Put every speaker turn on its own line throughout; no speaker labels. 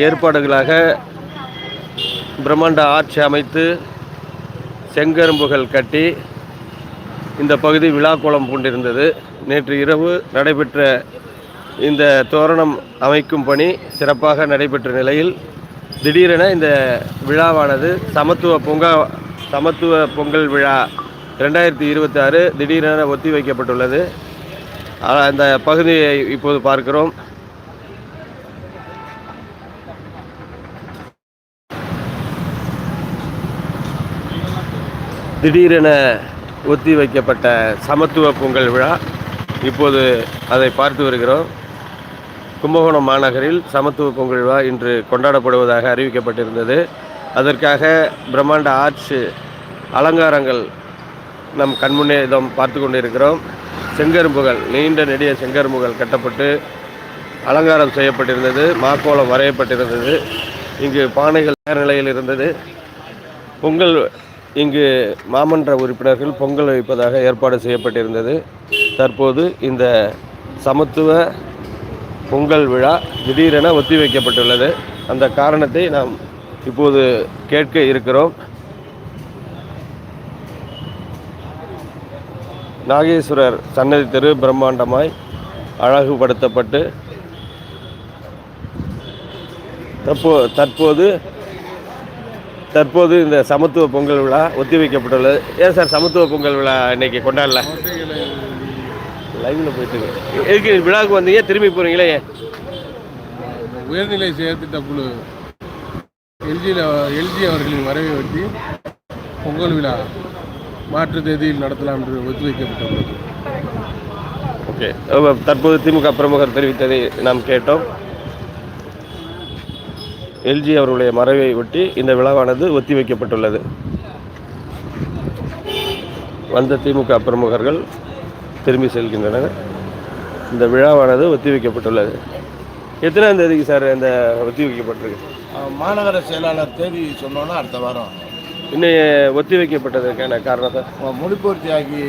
ஏற்பாடுகளாக பிரம்மாண்ட ஆட்சி அமைத்து செங்கரும்புகள் கட்டி இந்த பகுதி விழாக்கோலம் பூண்டிருந்தது. நேற்று இரவு நடைபெற்ற இந்த தோரணம் அமைக்கும் பணி சிறப்பாக நடைபெற்ற நிலையில் திடீரென இந்த விழாவானது சமத்துவ பொங்கா சமத்துவ பொங்கல் விழா ரெண்டாயிரத்தி இருபத்தி ஆறு திடீரென ஒத்தி வைக்கப்பட்டுள்ளது அந்த பகுதியை இப்போது பார்க்கிறோம். திடீரென ஒத்தி வைக்கப்பட்ட சமத்துவ பொங்கல் விழா. இப்போது அதை பார்த்து வருகிறோம். கும்பகோணம் மாநகரில் சமத்துவ பொங்கல் விழா இன்று கொண்டாடப்படுவதாக அறிவிக்கப்பட்டிருந்தது. அதற்காக பிரம்மாண்ட ஆர்ச் அலங்காரங்கள் நம் கண்முன்னே இதம் பார்த்து கொண்டிருக்கிறோம். செங்கரும்புகள் நீண்ட நெடிய செங்கரும்புகள் கட்டப்பட்டு அலங்காரம் செய்யப்பட்டிருந்தது. மாக்கோலம் வரையப்பட்டிருந்தது. இங்கு பானைகள் நிலையில் இருந்தது. பொங்கல் இங்கு மாமன்ற உறுப்பினர்கள் பொங்கல் வைப்பதாக ஏற்பாடு செய்யப்பட்டிருந்தது. தற்போது இந்த சமத்துவ பொங்கல் விழா திடீரென ஒத்திவைக்கப்பட்டுள்ளது அந்த காரணத்தை நாம் இப்போது கேட்க இருக்கிறோம். நாகேஸ்வரர் சன்னதி தெரு பிரம்மாண்டமாய் அழகுபடுத்தப்பட்டு தற்போ தற்போது தற்போது இந்த சமத்துவ பொங்கல் விழா ஒத்திவைக்கப்பட்டுள்ளது ஏன் சார் சமத்துவ பொங்கல் விழா இன்னைக்கு கொண்டாடல? லைவ்ல போயிட்டு இருக்கு. எதுக்கு விழாவுக்கு வந்தீங்க? திரும்பி போறீங்களே? ஏன்?
உயர்நிலை செயற்திட்ட குழு எல்ஜியில் எல்ஜி அவர்களின் வரவை ஒட்டி பொங்கல் விழா மாற்று தேதியில் நடத்தலாம் என்று ஒத்திவைக்கப்பட்டுள்ளது
ஓகே அப்ப தற்போது திமுக பிரமுகர் தெரிவித்ததை நாம் கேட்டோம். எல்ஜி அவர்களுடைய மறைவை ஒட்டி இந்த விழாவானது ஒத்திவைக்கப்பட்டுள்ளது வந்த திமுக பிரமுகர்கள் திரும்பி செல்கின்றனர். இந்த விழாவானது ஒத்திவைக்கப்பட்டுள்ளது எத்தனாம் தேதிக்கு சார் இந்த ஒத்திவைக்கப்பட்டிருக்கு
மாநகர செயலாளர் தேதி சொன்னோன்னா அடுத்த வாரம்.
இன்னும் ஒத்திவைக்கப்பட்டதற்கான காரணத்தை
முடிப்பூர்த்தியாகி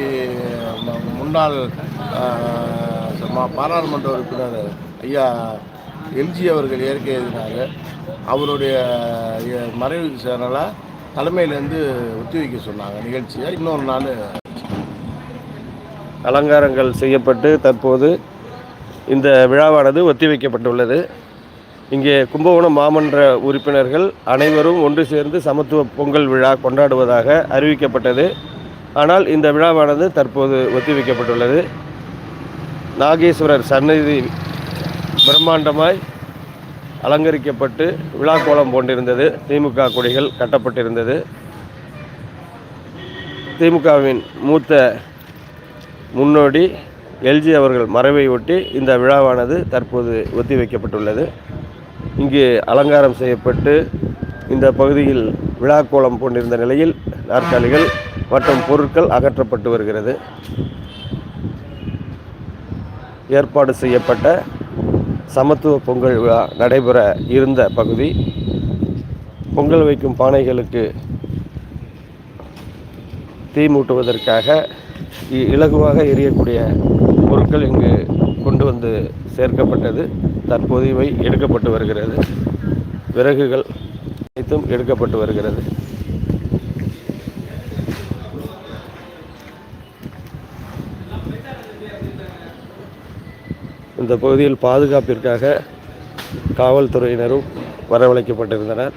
ம- முன்னாள் ஆஹ், சம- பாராளுமன்ற உறுப்பினர் ஐயா எல்ஜி அவர்கள் இயற்கை எழுதினாங்க அவருடைய மறைவு சேனலாக தலைமையிலேருந்து ஒத்திவைக்க சொன்னாங்க. நிகழ்ச்சியை இன்னொரு நாள்
அலங்காரங்கள் செய்யப்பட்டு தற்போது இந்த விழாவானது ஒத்திவைக்கப்பட்டுள்ளது. இங்கே கும்பகோணம் மாமன்ற உறுப்பினர்கள் அனைவரும் ஒன்று சேர்ந்து சமத்துவ பொங்கல் விழா கொண்டாடுவதாக அறிவிக்கப்பட்டது. ஆனால் இந்த விழாவானது தற்போது ஒத்திவைக்கப்பட்டுள்ளது. நாகேஸ்வரர் சன்னதி பிரம்மாண்டமாய் அலங்கரிக்கப்பட்டு விழாக்கோலம் போன்றிருந்தது திமுக கொடிகள் கட்டப்பட்டிருந்தது. திமுகவின் மூத்த முன்னோடி எல்ஜி அவர்கள் மறைவை ஒட்டி இந்த விழாவானது தற்போது ஒத்திவைக்கப்பட்டுள்ளது இங்கு அலங்காரம் செய்யப்பட்டு இந்த பகுதியில் விழாக்கோலம் போன்றிருந்த நிலையில் நாற்காலிகள் மற்றும் பொருட்கள் அகற்றப்பட்டு வருகிறது. ஏற்பாடு செய்யப்பட்ட சமத்துவ பொங்கல் விழா நடைபெற இருந்த பகுதி. பொங்கல் வைக்கும் பானைகளுக்கு தீ மூட்டுவதற்காக இ- இலகுவாக எரியக்கூடிய பொருட்கள் இங்கு கொண்டு வந்து சேர்க்கப்பட்டது. தற்போது இவை எடுக்கப்பட்டு வருகிறது. விறகுகள் அனைத்தும் எடுக்கப்பட்டு வருகிறது. இந்த பகுதியில் பாதுகாப்பிற்காக காவல்துறையினரும் வரவழைக்கப்பட்டிருந்தனர்.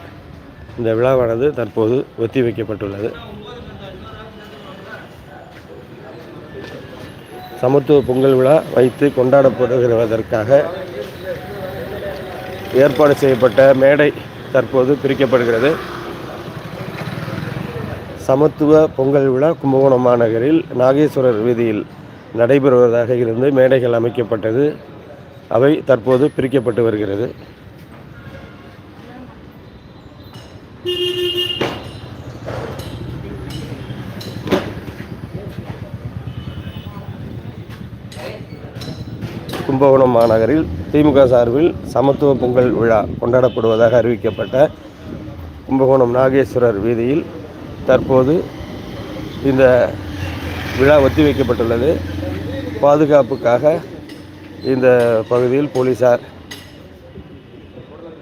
இந்த விழாவானது தற்போது ஒத்திவைக்கப்பட்டுள்ளது சமத்துவ பொங்கல் விழா வைத்து கொண்டாடப்படுகிறதற்காக ஏற்பாடு செய்யப்பட்ட மேடை தற்போது பிரிக்கப்படுகிறது. சமத்துவ பொங்கல் விழா கும்பகோணம் மாநகரில் நாகேஸ்வரர் வீதியில் நடைபெறுவதாக இருந்து மேடைகள் அமைக்கப்பட்டது. அவை தற்போது பிரிக்கப்பட்டு வருகிறது. கும்பகோணம் மாநகரில் திமுக சார்பில் சமத்துவ பொங்கல் விழா கொண்டாடப்படுவதாக அறிவிக்கப்பட்ட கும்பகோணம் நாகேஸ்வரர் வீதியில் தற்போது இந்த விழா ஒத்திவைக்கப்பட்டுள்ளது. பாதுகாப்புக்காக இந்த பகுதியில் போலீசார்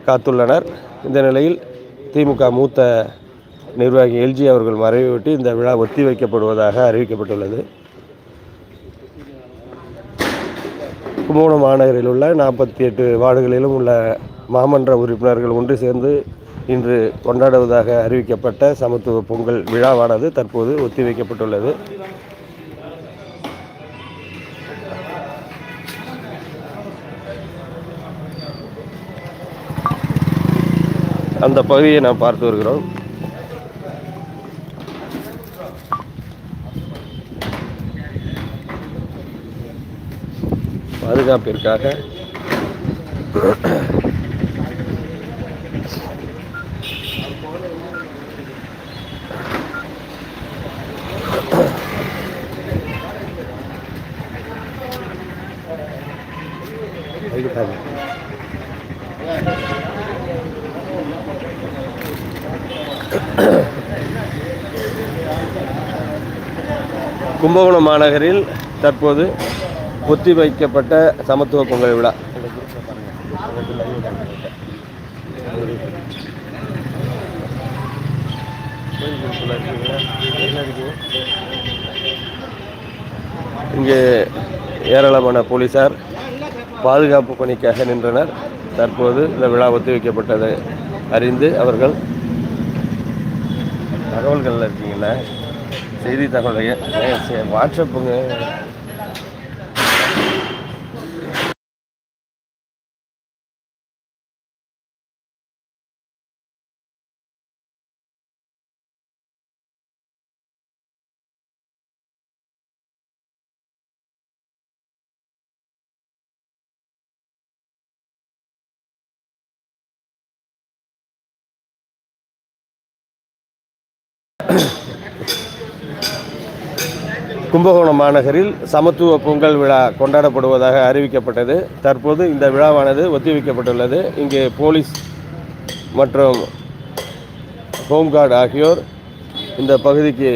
காத்துள்ளனர். இந்த நிலையில் திமுக மூத்த நிர்வாகி எல்ஜி அவர்கள் மறைவிட்டு இந்த விழா ஒத்தி வைக்கப்படுவதாக அறிவிக்கப்பட்டுள்ளது. கும்பகோணம் மாநகரில் உள்ள நாற்பத்தி எட்டு வார்டுகளிலும் உள்ள மாமன்ற உறுப்பினர்கள் ஒன்று சேர்ந்து இன்று கொண்டாடுவதாக அறிவிக்கப்பட்ட சமத்துவ பொங்கல் விழாவானது தற்போது ஒத்திவைக்கப்பட்டுள்ளது அந்த பகுதியை நாம் பார்த்து வருகிறோம். பாதுகாப்பிற்காக. கும்பகோணம் மாநகரில் தற்போது ஒத்திவைக்கப்பட்ட சமத்துவ பொங்கல் விழா. இங்கே ஏராளமான போலீசார் பாதுகாப்பு பணிக்காக நின்றனர். தற்போது இந்த விழா ஒத்திவைக்கப்பட்டதை அறிந்து அவர்கள் தகவல்களில் இருக்கீங்களே செய்தி தகவலையே வாட்ஸ்அப்புங்க. கும்பகோணம் மாநகரில் சமத்துவ பொங்கல் விழா கொண்டாடப்படுவதாக அறிவிக்கப்பட்டது. தற்போது இந்த விழாவானது ஒத்திவைக்கப்பட்டுள்ளது. இங்கே போலீஸ் மற்றும் ஹோம்கார்டு ஆகியோர் இந்த பகுதிக்கு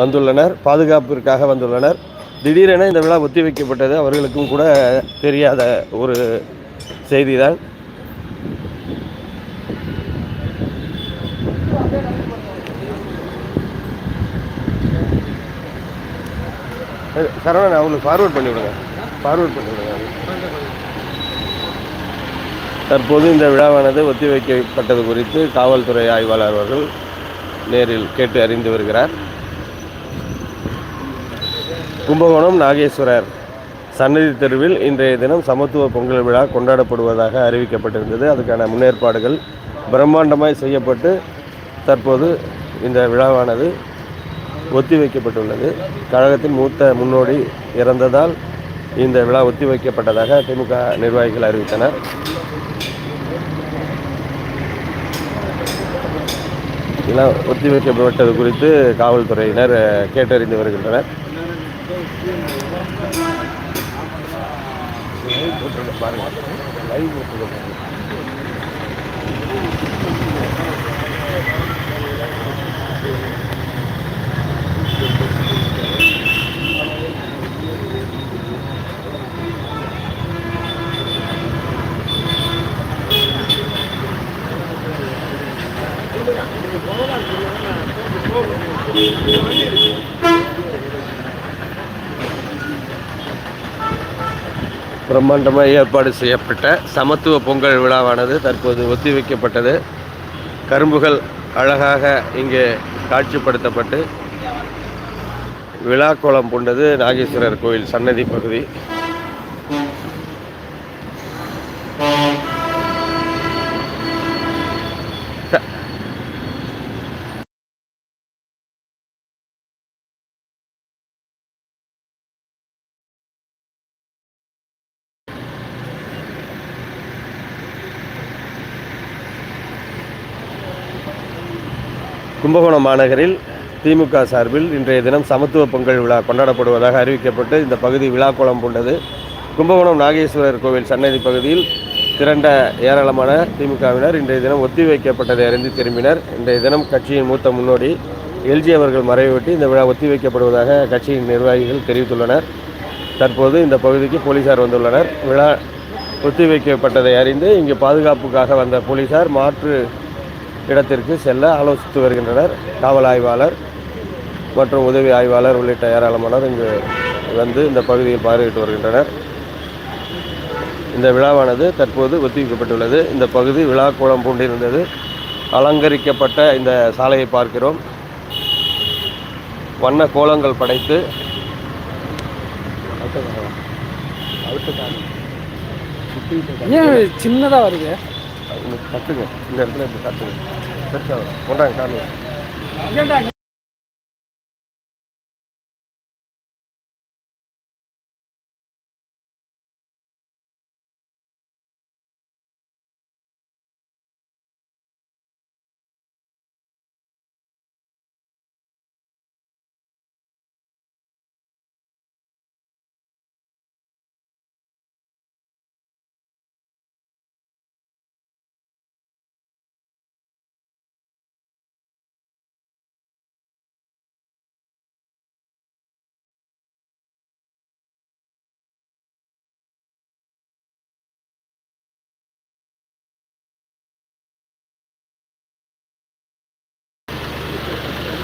வந்துள்ளனர். பாதுகாப்பிற்காக வந்துள்ளனர். திடீரென இந்த விழா ஒத்திவைக்கப்பட்டது. அவர்களுக்கும் கூட தெரியாத ஒரு செய்திதான். சரவணன் அவங்களுக்கு ஃபார்வர்ட் பண்ணி விடுங்க. ஃபார்வர்ட் பண்ணி விடுங்க. தற்போது இந்த விழாவானது ஒத்திவைக்கப்பட்டது குறித்து காவல்துறை ஆய்வாளர் அவர்கள் நேரில் கேட்டு அறிந்து வருகிறார். கும்பகோணம் நாகேஸ்வரர் சன்னதி தெருவில் இன்றைய தினம் சமத்துவ பொங்கல் விழா கொண்டாடப்படுவதாக அறிவிக்கப்பட்டிருந்தது. அதுக்கான முன்னேற்பாடுகள் பிரம்மாண்டமாய் செய்யப்பட்டு தற்போது இந்த விழாவானது ஒத்திவைக்கப்பட்டுள்ளது. கழகத்தின் மூத்த முன்னோடி இறந்ததால் இந்த விழா ஒத்திவைக்கப்பட்டதாக திமுக நிர்வாகிகள் அறிவித்தனர். இதெல்லாம் ஒத்திவைக்கப்பட்டது குறித்து காவல்துறையினர் கேட்டறிந்து வருகின்றனர். பாருங்க. பிரம்மாண்டமாக ஏற்பாடு செய்யப்பட்ட சமத்துவ பொங்கல் விழாவானது தற்போது ஒத்திவைக்கப்பட்டது. கரும்புகள் அழகாக இங்கே காட்சிப்படுத்தப்பட்டு விழாக்கோலம் பூண்டது நாகேஸ்வரர் கோயில் சன்னதி பகுதி. கும்பகோணம் மாநகரில் திமுக சார்பில் இன்றைய தினம் சமத்துவ பொங்கல் விழா கொண்டாடப்படுவதாக அறிவிக்கப்பட்டு இந்த பகுதி விழாக்கோலம் பூண்டது. கும்பகோணம் நாகேஸ்வரர் கோவில் சன்னதி பகுதியில் திரண்ட ஏராளமான திமுகவினர் இன்றைய தினம் ஒத்திவைக்கப்பட்டதை அறிந்து திரும்பினர். இன்றைய தினம் கட்சியின் மூத்த முன்னோடி எல்ஜி அவர்கள் மறைவிட்டு இந்த விழா ஒத்திவைக்கப்படுவதாக கட்சியின் நிர்வாகிகள் தெரிவித்துள்ளனர். தற்போது இந்த பகுதிக்கு போலீசார் வந்துள்ளனர். விழா ஒத்திவைக்கப்பட்டதை அறிந்து இங்கு பாதுகாப்புக்காக வந்த போலீசார் மாற்று இடத்திற்கு செல்ல ஆலோசித்து வருகின்றனர். காவல் ஆய்வாளர் மற்றும் உதவி ஆய்வாளர் உள்ளிட்ட ஏராளமானோர் இங்கு வந்து இந்த பகுதியில் பார்வையிட்டு வருகின்றனர். இந்த விழாவானது தற்போது ஒத்திவைக்கப்பட்டுள்ளது. இந்த பகுதி விழா கோலம் பூண்டிருந்தது. அலங்கரிக்கப்பட்ட இந்த சாலையை பார்க்கிறோம். வண்ண கோலங்கள் படைத்து
சின்னதாக வருது.
கற்றுங்க இந்த இடத்துல இப்படி கட்டுங்க பெருசாக கொண்டாங்க காமி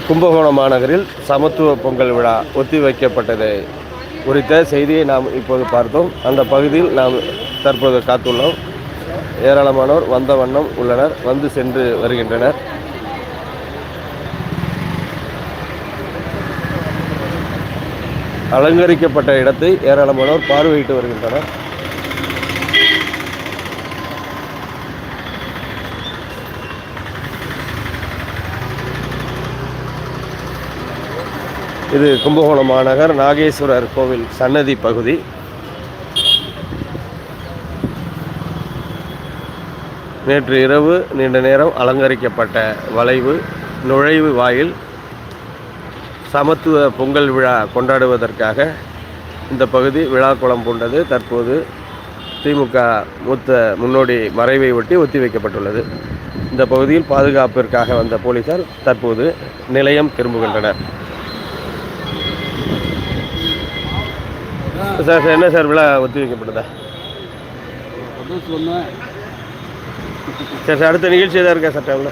கும்பகோணம் மாநகரில் சமத்துவ பொங்கல் விழா ஒத்திவைக்கப்பட்டது குறித்த செய்தியை நாம் இப்போது பார்த்தோம். அந்த பகுதியில் நாம் தற்போது காத்துள்ளோம். ஏராளமானோர் வந்த வண்ணம் உள்ளனர் வந்து சென்று வருகின்றனர். அலங்கரிக்கப்பட்ட இடத்தை ஏராளமானோர் பார்வையிட்டு வருகின்றனர். இது கும்பகோணம் மாநகர் நாகேஸ்வரர் கோவில் சன்னதி பகுதி. நேற்று இரவு நீண்ட நேரம் அலங்கரிக்கப்பட்ட வளைவு நுழைவு வாயில் சமத்துவ பொங்கல் விழா கொண்டாடுவதற்காக இந்த பகுதி விழா குளம் பூண்டது. தற்போது திமுக மூத்த முன்னோடி மறைவை ஒட்டி ஒத்திவைக்கப்பட்டுள்ளது இந்த பகுதியில் பாதுகாப்பிற்காக வந்த போலீசார் தற்போது நிலையம் திரும்புகின்றனர். சார் சார் என்ன சார் விழா ஒத்தி வைக்கப்பட்டதா?
சொன்னேன்
சரி சார் அடுத்த நிகழ்ச்சி எதாவது இருக்கா சார் டைமில்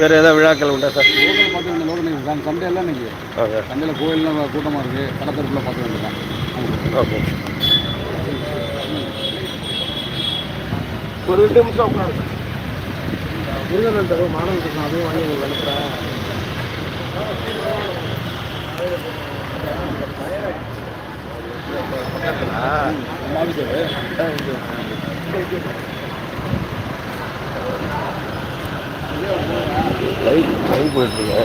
வேறு ஏதாவது விழாக்கள் உண்டா சார்?
பார்த்து சண்டே எல்லாம் இன்னைக்கு
ஓகே.
சண்டையில் கோயில்லாம் கூட்டமாக இருக்குது கடத்தரப்பில் பார்த்து வேண்டியதான்
ஓகே
ஒரு ரெண்டு நிமிஷம் உட்காருங்க.
முருகன் மாணவர்களுக்கு அதுவும் வாங்கி உங்களுக்கு அனுப்புகிறேன்
லைட் லைட் போயிட்டுருங்க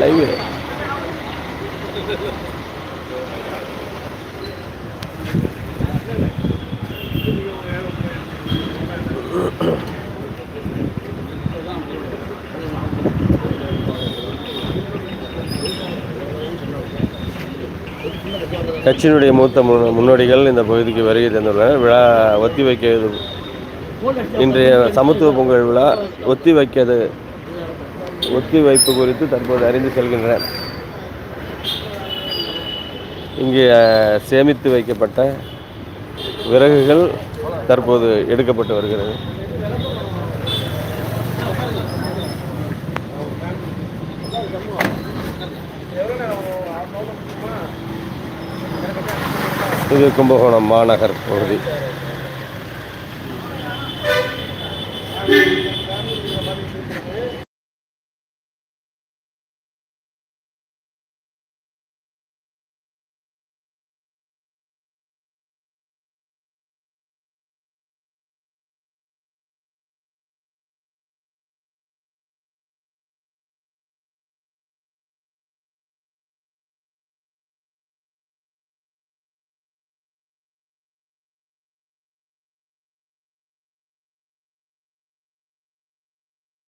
லைவ் கட்சியினுடைய மூத்த மு- முன்னோடிகள் இந்த பகுதிக்கு வருகை தந்துள்ளனர். விழா ஒத்தி வைக்கிறது இன்றைய சமத்துவ பொங்கல் விழா ஒத்தி வைக்கிறது ஒத்தி வைப்பு குறித்து தற்போது அறிந்து செல்கின்றனர். இங்கே சேமித்து வைக்கப்பட்ட விறகுகள் தற்போது எடுக்கப்பட்டு வருகிறது. இது கும்பகோணம் மாநகர் பகுதி.